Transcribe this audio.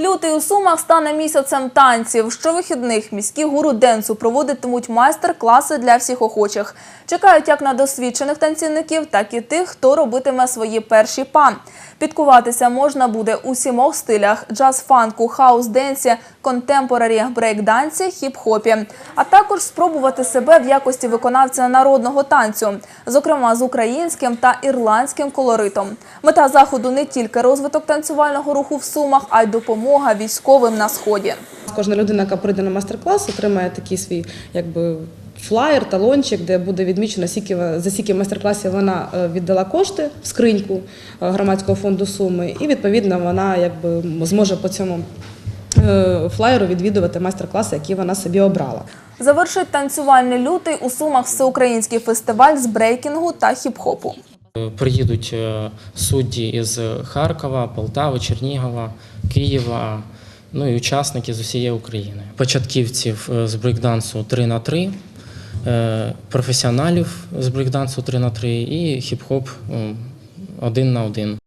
Лютий у Сумах стане місяцем танців. Щовихідних міські гуру денсу проводитимуть майстер-класи для всіх охочих. Чекають як на досвідчених танцівників, так і тих, хто робитиме свої перші па. Підкуватися можна буде у сімох стилях: джаз-фанку, хаус-денсі, контемпорарі, брейк-дансі, хіп-хопі, а також спробувати себе в якості виконавця народного танцю, зокрема з українським та ірландським колоритом. Мета заходу не тільки розвиток танцювального руху в Сумах, а й допомога військовим на сході. Кожна людина, яка прийде на майстер-клас, отримає такий свій якби. Флаєр, талончик, де буде відмічено, скільки за скільки майстер-класів вона е, віддала кошти в скриньку е, громадського фонду Суми, і відповідно вона якби зможе по цьому е, флаєру відвідувати майстер-класи, які вона собі обрала. Завершить танцювальний лютий у Сумах всеукраїнський фестиваль з брейкінгу та хіп-хопу. Приїдуть е, судді із Харкова, Полтави, Чернігова, Києва, ну і учасники з усієї України. Початківців е, з брейкдансу 3 на 3 е, професіоналів з брейкдансу 3 на 3 і хіп-хоп 1 на 1.